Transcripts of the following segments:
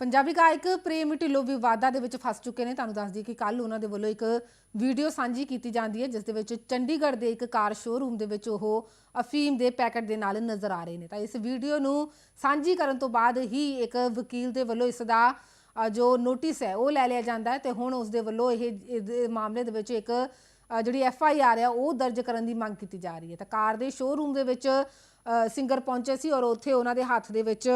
ਪੰਜਾਬੀ ਗਾਇਕ ਪ੍ਰੇਮ ਢਿੱਲੋਂ ਵਿਵਾਦਾਂ ਦੇ ਵਿੱਚ ਫਸ ਚੁੱਕੇ ਨੇ। ਤੁਹਾਨੂੰ ਦੱਸ ਦਈਏ ਕਿ ਕੱਲ ਉਹਨਾਂ ਦੇ ਵੱਲੋਂ ਇੱਕ ਵੀਡੀਓ ਸਾਂਝੀ ਕੀਤੀ ਜਾਂਦੀ ਹੈ, ਜਿਸ ਦੇ ਵਿੱਚ ਚੰਡੀਗੜ੍ਹ ਦੇ ਇੱਕ ਕਾਰ ਸ਼ੋਰੂਮ ਦੇ ਵਿੱਚ ਉਹ ਅਫੀਮ ਦੇ ਪੈਕਟ ਦੇ ਨਾਲ ਨਜ਼ਰ ਆ ਰਹੇ ਨੇ। ਤਾਂ ਇਸ ਵੀਡੀਓ ਨੂੰ ਸਾਂਝੀ ਕਰਨ ਤੋਂ ਬਾਅਦ ਹੀ ਇੱਕ ਵਕੀਲ ਦੇ ਵੱਲੋਂ ਇਸ ਦਾ ਜੋ ਨੋਟਿਸ ਹੈ, ਉਹ ਲੈ ਲਿਆ ਜਾਂਦਾ ਹੈ ਤੇ ਹੁਣ ਉਸ ਦੇ ਵੱਲੋਂ ਇਹ, ਇਹਦੇ ਮਾਮਲੇ ਦੇ ਵਿੱਚ ਇੱਕ ਜਿਹੜੀ ਐਫ ਆਈ ਆਰ ਹੈ, ਉਹ ਦਰਜ ਕਰਨ ਦੀ ਮੰਗ ਕੀਤੀ ਜਾ ਰਹੀ ਹੈ। ਤਾਂ ਕਾਰ ਦੇ ਸ਼ੋਰੂਮ ਦੇ ਵਿੱਚ ਸਿੰਗਰ ਪਹੁੰਚੇ ਸੀ ਔਰ ਉੱਥੇ ਉਹਨਾਂ ਦੇ ਹੱਥ ਦੇ ਵਿੱਚ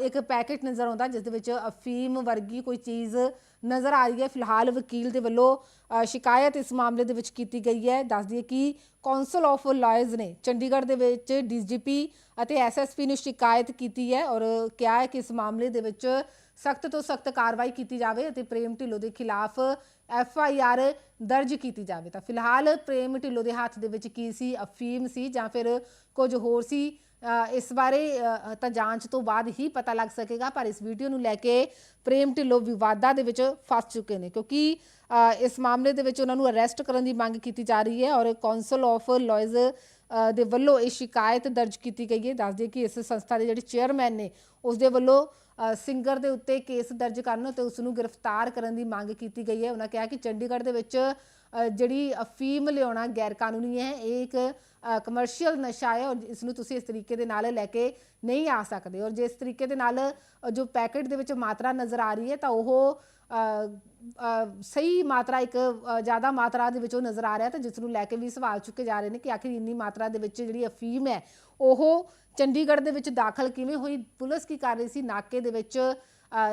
ਇੱਕ ਪੈਕੇਟ ਨਜ਼ਰ ਆਉਂਦਾ ਜਿਸ ਦੇ ਵਿੱਚ ਅਫੀਮ ਵਰਗੀ ਕੋਈ ਚੀਜ਼ ਨਜ਼ਰ ਆ ਰਹੀ ਹੈ। ਫਿਲਹਾਲ ਵਕੀਲ ਦੇ ਵੱਲੋਂ ਸ਼ਿਕਾਇਤ ਇਸ ਮਾਮਲੇ ਦੇ ਵਿੱਚ ਕੀਤੀ ਗਈ ਹੈ। ਦੱਸ ਦਈਏ ਕਿ ਕੌਂਸਲ ਆਫ ਲਾਇਰਸ ਨੇ ਚੰਡੀਗੜ੍ਹ ਦੇ ਵਿੱਚ ਡੀਜੀਪੀ ਅਤੇ ਐਸਐਸਪੀ ਨੂੰ ਸ਼ਿਕਾਇਤ ਕੀਤੀ ਹੈ ਔਰ ਕਿਹਾ ਹੈ ਕਿ ਇਸ ਮਾਮਲੇ ਦੇ ਵਿੱਚ ਸਖਤ ਤੋਂ ਸਖਤ ਕਾਰਵਾਈ ਕੀਤੀ ਜਾਵੇ ਅਤੇ ਪ੍ਰੇਮ ਢਿੱਲੋਂ ਦੇ ਖਿਲਾਫ ਐਫ ਆਈ ਆਰ ਦਰਜ ਕੀਤੀ ਜਾਵੇ। ਤਾਂ ਫਿਲਹਾਲ ਪ੍ਰੇਮ ਢਿੱਲੋਂ ਦੇ ਹੱਥ ਦੇ ਵਿੱਚ ਕੀ ਸੀ? ਅਫੀਮ ਸੀ ਜਾਂ ਫਿਰ ਕੁਝ ਹੋਰ ਸੀ? ਅ, ਇਸ ਬਾਰੇ ਤਾਂ ਜਾਂਚ ਤੋਂ ਬਾਅਦ ਹੀ ਪਤਾ ਲੱਗ ਸਕੇਗਾ ਪਰ ਇਸ ਵੀਡੀਓ ਨੂੰ ਲੈ ਕੇ ਪ੍ਰੇਮ ਢਿੱਲੋਂ ਵਿਵਾਦਾਂ ਦੇ ਵਿੱਚ ਫਸ ਚੁੱਕੇ ਨੇ ਕਿਉਂਕਿ ਇਸ ਮਾਮਲੇ ਦੇ ਵਿੱਚ ਉਹਨਾਂ ਨੂੰ ਅਰੈਸਟ ਕਰਨ ਦੀ ਮੰਗ ਕੀਤੀ ਜਾ ਰਹੀ ਹੈ ਔਰ ਕੌਂਸਲ ਆਫ ਲਾਇਰਸ ਦੇ ਵੱਲੋਂ ਇਹ ਸ਼ਿਕਾਇਤ ਦਰਜ ਕੀਤੀ ਗਈ ਹੈ। ਦੱਸ ਦਈਏ ਕਿ ਇਸ ਸੰਸਥਾ ਦੇ ਜਿਹੜੇ ਚੇਅਰਮੈਨ ਨੇ ਉਸ ਦੇ ਵੱਲੋਂ ਸਿੰਗਰ ਦੇ ਉੱਤੇ ਕੇਸ ਦਰਜ ਕਰਨ ਤੇ ਉਸ ਨੂੰ ਗ੍ਰਿਫਤਾਰ ਕਰਨ ਦੀ ਮੰਗ ਕੀਤੀ ਗਈ ਹੈ। ਉਹਨਾਂ ਕਿਹਾ ਕਿ ਚੰਡੀਗੜ੍ਹ ਦੇ ਵਿੱਚ ਜਿਹੜੀ ਅਫੀਮ ਲਿਆਉਣਾ ਗੈਰ ਕਾਨੂੰਨੀ ਹੈ, ਇਹ ਇੱਕ ਕਮਰਸ਼ੀਅਲ ਨਸ਼ਾ ਹੈ ਔਰ ਇਸ ਨੂੰ ਤੁਸੀਂ ਇਸ ਤਰੀਕੇ ਦੇ ਨਾਲ ਲੈ ਕੇ ਨਹੀਂ ਆ ਸਕਦੇ। ਔਰ ਜਿਸ ਤਰੀਕੇ ਦੇ ਨਾਲ ਜੋ ਪੈਕੇਟ ਦੇ ਵਿੱਚ ਮਾਤਰਾ ਨਜ਼ਰ ਆ ਰਹੀ ਹੈ ਤਾਂ ਉਹ ਸਹੀ ਮਾਤਰਾ ਇੱਕ ਜ਼ਿਆਦਾ ਮਾਤਰਾ ਦੇ ਵਿੱਚ ਉਹ ਨਜ਼ਰ ਆ ਰਿਹਾ ਤਾਂ ਜਿਸ ਨੂੰ ਲੈ ਕੇ ਵੀ ਸਵਾਲ ਚੁੱਕੇ ਜਾ ਰਹੇ ਨੇ ਕਿ ਆਖਿਰ ਇੰਨੀ ਮਾਤਰਾ ਦੇ ਵਿੱਚ ਜਿਹੜੀ ਅਫੀਮ ਹੈ, ਉਹ ਚੰਡੀਗੜ੍ਹ ਦੇ ਵਿੱਚ ਦਾਖਲ ਕਿਵੇਂ ਹੋਈ? ਪੁਲਿਸ ਕੀ ਕਰ ਰਹੀ ਸੀ? ਨਾਕੇ ਦੇ ਵਿੱਚ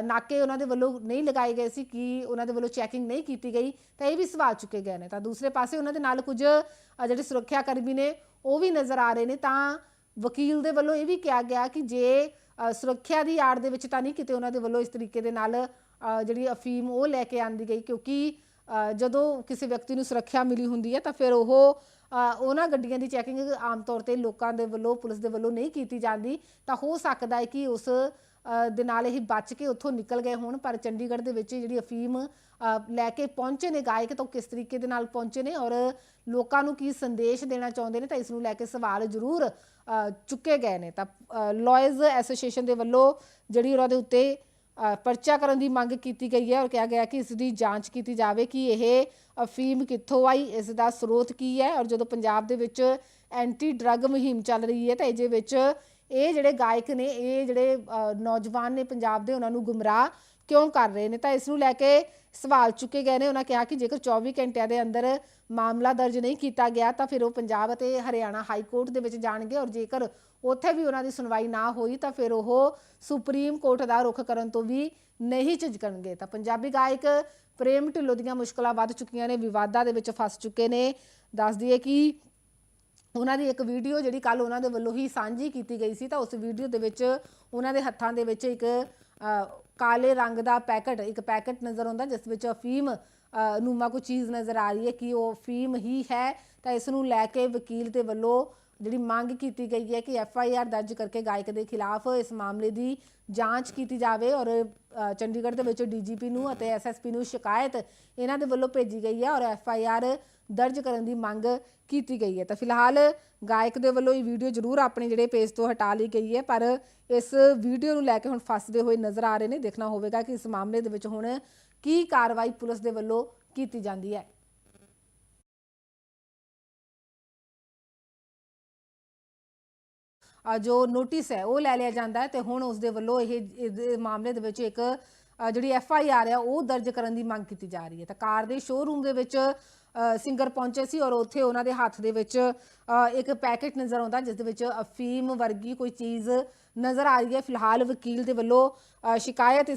ਨਾਕੇ ਉਹਨਾਂ ਦੇ ਵੱਲੋਂ ਨਹੀਂ ਲਗਾਏ ਗਏ ਸੀ ਕਿ ਉਹਨਾਂ ਦੇ ਵੱਲੋਂ ਚੈਕਿੰਗ ਨਹੀਂ ਕੀਤੀ ਗਈ। ਤਾਂ ਇਹ ਵੀ ਸਵਾਲ ਚੁੱਕੇ ਗਏ ਨੇ। ਤਾਂ ਦੂਸਰੇ ਪਾਸੇ ਉਹਨਾਂ ਦੇ ਨਾਲ ਕੁਝ ਜਿਹੜੇ ਸੁਰੱਖਿਆ ਕਰਮੀ ਨੇ, ਉਹ ਵੀ ਨਜ਼ਰ ਆ ਰਹੇ ਨੇ। ਤਾਂ ਵਕੀਲ ਦੇ ਵੱਲੋਂ ਇਹ ਵੀ ਕਿਹਾ ਗਿਆ ਕਿ ਜੇ ਸੁਰੱਖਿਆ ਦੀ ਆੜ ਦੇ ਵਿੱਚ ਤਾਂ ਨਹੀਂ ਕਿਤੇ ਉਹਨਾਂ ਦੇ ਵੱਲੋਂ ਇਸ ਤਰੀਕੇ ਦੇ ਨਾਲ ਜਿਹੜੀ ਅਫੀਮ ਉਹ ਲੈ ਕੇ ਆਂਦੀ ਗਈ। ਕਿਉਂਕਿ ਜਦੋਂ ਕਿਸੇ ਵਿਅਕਤੀ ਨੂੰ ਸੁਰੱਖਿਆ ਮਿਲੀ ਹੁੰਦੀ ਹੈ ਤਾਂ ਫਿਰ ਉਹ ਉਹਨਾਂ ਗੱਡੀਆਂ ਦੀ ਚੈਕਿੰਗ ਆਮ ਤੌਰ ਤੇ ਲੋਕਾਂ ਦੇ ਵੱਲੋਂ, ਪੁਲਿਸ ਦੇ ਵੱਲੋਂ ਨਹੀਂ ਕੀਤੀ ਜਾਂਦੀ। ਤਾਂ ਹੋ ਸਕਦਾ ਹੈ ਕਿ ਉਸ ਦੇ ਨਾਲ ਇਹ ਬਚ ਕੇ ਉੱਥੋਂ ਨਿਕਲ ਗਏ ਹੋਣ, ਪਰ ਚੰਡੀਗੜ੍ਹ ਦੇ ਵਿੱਚ ਜਿਹੜੀ ਅਫੀਮ ਲੈ ਕੇ ਪਹੁੰਚੇ ਨੇ ਗਾਇਕ, ਤਾਂ ਉਹ ਕਿਸ ਤਰੀਕੇ ਦੇ ਨਾਲ ਪਹੁੰਚੇ ਨੇ ਔਰ ਲੋਕਾਂ ਨੂੰ ਕੀ ਸੰਦੇਸ਼ ਦੇਣਾ ਚਾਹੁੰਦੇ ਨੇ, ਤਾਂ ਇਸ ਨੂੰ ਲੈ ਕੇ ਸਵਾਲ ਜ਼ਰੂਰ ਚੁੱਕੇ ਗਏ ਨੇ। ਤਾਂ ਲਾਇਰਸ ਐਸੋਸੀਏਸ਼ਨ ਦੇ ਵੱਲੋਂ ਜਿਹੜੀ ਉਹਨਾਂ ਦੇ ਉੱਤੇ ਪਰਚਾ ਕਰਨ ਦੀ ਮੰਗ ਕੀਤੀ ਗਈ ਹੈ ਔਰ ਕਿਹਾ ਗਿਆ ਕਿ ਇਸ ਦੀ ਜਾਂਚ ਕੀਤੀ ਜਾਵੇ ਕਿ ਇਹ ਅਫੀਮ ਕਿੱਥੋਂ ਆਈ ਇਸ ਦਾ ਸਰੋਤ ਕੀ ਹੈ ਔਰ ਜਦੋਂ ਪੰਜਾਬ ਦੇ ਵਿੱਚ ਐਂਟੀ ਡਰੱਗ ਮੁਹਿੰਮ ਚੱਲ ਰਹੀ ਹੈ ਤਾਂ ਇਹਦੇ ਵਿੱਚ ਇਹ ਜਿਹੜੇ ਗਾਇਕ ਨੇ, ਇਹ ਜਿਹੜੇ ਨੌਜਵਾਨ ਨੇ ਪੰਜਾਬ ਦੇ, ਉਹਨਾਂ ਨੂੰ ਗੁੰਮਰਾਹ ਕਿਉਂ ਕਰ ਰਹੇ ਨੇ? ਤਾਂ ਇਸ ਨੂੰ ਲੈ ਕੇ ਸਵਾਲ ਚੁੱਕੇ ਗਏ ਨੇ। ਉਹਨਾਂ ਕਿਹਾ ਕਿ ਜੇਕਰ 24 ਘੰਟਿਆਂ ਦੇ ਅੰਦਰ ਮਾਮਲਾ ਦਰਜ ਨਹੀਂ ਕੀਤਾ ਗਿਆ, ਤਾਂ ਫਿਰ ਉਹ ਪੰਜਾਬ ਅਤੇ ਹਰਿਆਣਾ ਹਾਈ ਕੋਰਟ ਦੇ ਵਿੱਚ ਜਾਣਗੇ ਔਰ ਜੇਕਰ ਉੱਥੇ ਵੀ ਉਹਨਾਂ ਦੀ ਸੁਣਵਾਈ ਨਾ ਹੋਈ, ਤਾਂ ਫਿਰ ਉਹ ਸੁਪਰੀਮ ਕੋਰਟ ਦਾ ਰੁਖ ਕਰਨ ਤੋਂ ਵੀ ਨਹੀਂ ਝਿਜਕਣਗੇ। ਤਾਂ ਪੰਜਾਬੀ ਗਾਇਕ ਪ੍ਰੇਮ ਢਿੱਲੋਂ ਦੀਆਂ ਮੁਸ਼ਕਲਾਂ ਵੱਧ ਚੁੱਕੀਆਂ ਨੇ, ਵਿਵਾਦਾਂ ਦੇ ਵਿੱਚ ਫਸ ਚੁੱਕੇ ਨੇ। ਦੱਸ ਦਈਏ ਕਿ ਉਹਨਾਂ ਦੀ ਇੱਕ ਵੀਡੀਓ ਜਿਹੜੀ ਕੱਲ ਉਹਨਾਂ ਦੇ ਵੱਲੋਂ ਹੀ ਸਾਂਝੀ ਕੀਤੀ ਗਈ ਸੀ ਤਾਂ ਉਸ ਵੀਡੀਓ ਦੇ ਵਿੱਚ ਉਹਨਾਂ ਦੇ ਹੱਥਾਂ ਦੇ ਵਿੱਚ ਇੱਕ ਕਾਲੇ ਰੰਗ ਦਾ ਪੈਕਟ, ਇੱਕ ਪੈਕਟ ਨਜ਼ਰ ਆਉਂਦਾ ਜਿਸ ਵਿੱਚ ਅਫੀਮ ਨੂਮਾ ਕੋਈ ਚੀਜ਼ ਨਜ਼ਰ ਆ ਰਹੀ ਹੈ ਕਿ ਉਹ ਅਫੀਮ ਹੀ ਹੈ ਤਾਂ ਇਸ ਨੂੰ ਲੈ ਕੇ ਵਕੀਲ ਦੇ ਵੱਲੋਂ ਜਿਹੜੀ ਮੰਗ ਕੀਤੀ ਗਈ ਹੈ ਕਿ ਐਫ ਆਈ ਆਰ ਦਰਜ ਕਰਕੇ ਗਾਇਕ ਦੇ ਖਿਲਾਫ ਇਸ ਮਾਮਲੇ ਦੀ ਜਾਂਚ ਕੀਤੀ ਜਾਵੇ ਔਰ ਚੰਡੀਗੜ੍ਹ ਦੇ ਵਿੱਚ ਡੀਜੀਪੀ ਨੂੰ ਅਤੇ ਐਸਐਸਪੀ ਨੂੰ ਸ਼ਿਕਾਇਤ ਇਹਨਾਂ ਦੇ ਵੱਲੋਂ ਭੇਜੀ ਗਈ ਹੈ ਔਰ ਐਫ ਆਈ ਆਰ ਦਰਜ ਕਰਨ ਦੀ ਮੰਗ ਕੀਤੀ ਗਈ ਹੈ। ਤਾਂ ਫਿਲਹਾਲ ਗਾਇਕ ਦੇ ਵੱਲੋਂ ਇਹ ਵੀਡੀਓ ਜ਼ਰੂਰ ਆਪਣੇ ਜਿਹੜੇ ਪੇਜ ਤੋਂ ਹਟਾ ਲਈ ਗਈ ਹੈ, ਪਰ ਇਸ ਵੀਡੀਓ ਨੂੰ ਲੈ ਕੇ ਹੁਣ ਫਸਦੇ ਹੋਏ ਨਜ਼ਰ ਆ ਰਹੇ ਨੇ। ਦੇਖਣਾ ਹੋਵੇਗਾ ਕਿ ਇਸ ਮਾਮਲੇ ਦੇ ਵਿੱਚ ਹੁਣ ਕੀ ਕਾਰਵਾਈ ਪੁਲਿਸ ਦੇ ਵੱਲੋਂ ਕੀਤੀ ਜਾਂਦੀ ਹੈ। ਜੋ ਨੋਟਿਸ ਹੈ, ਉਹ ਲੈ ਲਿਆ ਜਾਂਦਾ ਹੈ ਤੇ ਹੁਣ ਉਸ ਦੇ ਵੱਲੋਂ ਇਹ, ਇਹਦੇ ਮਾਮਲੇ ਦੇ ਵਿੱਚ ਇੱਕ ਜਿਹੜੀ ਐਫ ਆਈ ਆਰ ਹੈ, ਉਹ ਦਰਜ ਕਰਨ ਦੀ ਮੰਗ ਕੀਤੀ ਜਾ ਰਹੀ ਹੈ। ਤਾਂ ਕਾਰ ਦੇ ਸ਼ੋਰੂਮ ਦੇ ਵਿੱਚ ਸਿੰਗਰ ਪਹੁੰਚੇ ਸੀ ਔਰ ਉੱਥੇ ਉਹਨਾਂ ਦੇ ਹੱਥ ਦੇ ਵਿੱਚ ਇੱਕ ਪੈਕੇਟ ਨਜ਼ਰ ਆਉਂਦਾ ਜਿਸ ਦੇ ਵਿੱਚ ਅਫੀਮ ਵਰਗੀ ਕੋਈ ਚੀਜ਼ ਨਜ਼ਰ ਆ ਰਹੀ ਹੈ। ਫਿਲਹਾਲ ਵਕੀਲ ਦੇ ਵੱਲੋਂ ਸ਼ਿਕਾਇਤ